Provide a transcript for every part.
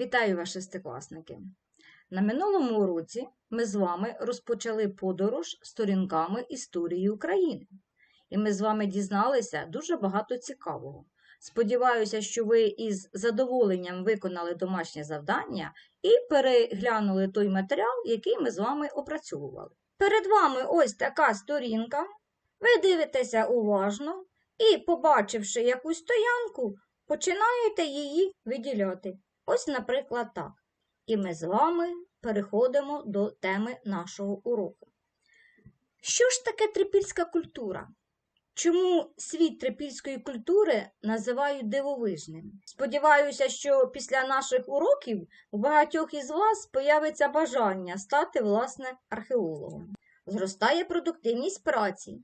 Вітаю вас, шестикласники! На минулому уроці ми з вами розпочали подорож сторінками історії України. І ми з вами дізналися дуже багато цікавого. Сподіваюся, що ви із задоволенням виконали домашнє завдання і переглянули той матеріал, який ми з вами опрацьовували. Перед вами ось така сторінка. Ви дивитеся уважно і, побачивши якусь стоянку, починаєте її виділяти. Ось, наприклад, так. І ми з вами переходимо до теми нашого уроку. Що ж таке трипільська культура? Чому світ трипільської культури називають дивовижним? Сподіваюся, що після наших уроків у багатьох із вас появиться бажання стати, власне, археологом. Зростає продуктивність праці,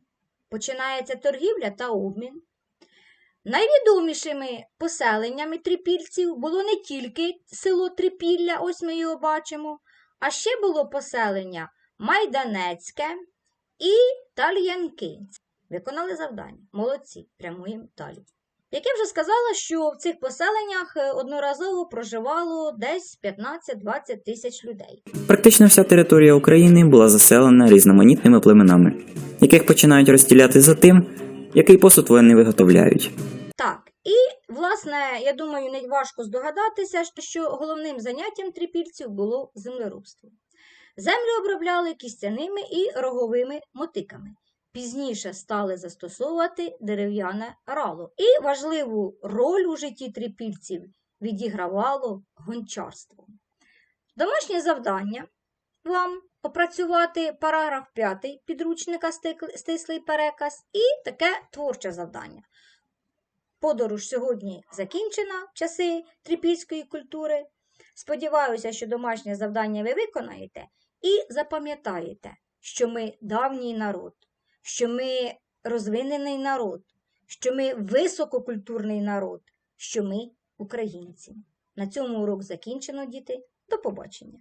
починається торгівля та обмін. Найвідомішими поселеннями трипільців було не тільки село Трипілля, ось ми його бачимо, а ще було поселення Майданецьке і Тальянки. Виконали завдання. Молодці, прямуємо далі. Як я вже сказала, що в цих поселеннях е, одноразово проживало десь 15-20 тисяч людей. Практично вся територія України була заселена різноманітними племенами, яких починають розділяти за тим, який посуд вони виготовляють. Так, і, власне, я думаю, не важко здогадатися, що головним заняттям трипільців було землеробство. Землю обробляли кістяними і роговими мотиками. Пізніше стали застосовувати дерев'яне рало. І важливу роль у житті трипільців відігравало гончарство. Домашнє завдання вам опрацювати параграф 5 підручника стислий переказ і таке творче завдання. Подорож сьогодні закінчена в часи трипільської культури. Сподіваюся, що домашнє завдання ви виконаєте і запам'ятаєте, що ми давній народ, що ми розвинений народ, що ми висококультурний народ, що ми українці. На цьому урок закінчено, діти. До побачення!